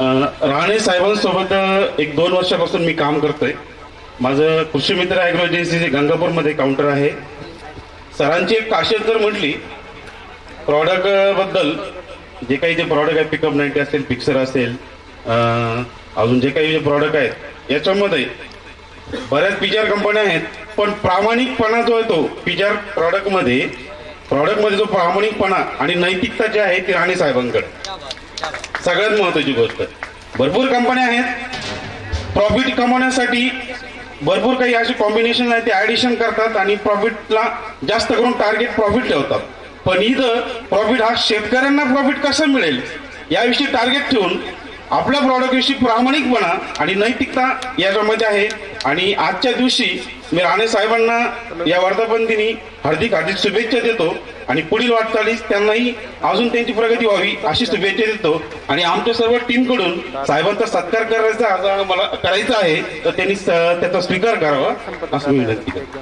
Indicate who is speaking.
Speaker 1: राणे साहेबांसोबत एक दोन वर्षापासून मी काम करतोय. माझं कृषी मित्र ॲग्रो एजन्सीचे गंगापूरमध्ये काउंटर आहे. सरांची एक खासियत जर म्हटली प्रॉडक्टबद्दल जे काही जे प्रॉडक्ट आहे पिकअप नाईन्टी असेल पिक्सर असेल अजून जे काही जे प्रॉडक्ट आहेत याच्यामध्ये बऱ्याच पिजार कंपन्या आहेत पण प्रामाणिकपणा जो आहे तो पिजार प्रॉडक्टमध्ये प्रॉडक्टमध्ये जो प्रामाणिकपणा आणि नैतिकता जी आहे ती राणे साहेबांकडे. सगळ्यात महत्वाची गोष्ट. भरपूर कंपन्या आहेत. प्रॉफिट कमवण्यासाठी भरपूर काही असे कॉम्बिनेशन आहे ते ऍडिशन करतात आणि प्रॉफिटला जास्त करून टार्गेट प्रॉफिट ठेवतात. पण इथं प्रॉफिट हा शेतकऱ्यांना प्रॉफिट कसं मिळेल याविषयी टार्गेट ठेवून आपल्या प्रॉडक्टविषयी प्रामाणिकपणा आणि नैतिकता याच्यामध्ये आहे. आणि आजच्या दिवशी मी राणे साहेबांना या वर्धापन दिनी हार्दिक हार्दिक शुभेच्छा देतो आणि पुढील वाटचालीस त्यांनाही अजून त्यांची प्रगती व्हावी अशी शुभेच्छा देतो. आणि आमच्या सर्व टीमकडून साहेबांचा सत्कार करायचा आज मला करायचा आहे तर त्यांनी स- त्याचा स्वीकार करावा असं मी विनंती करतो.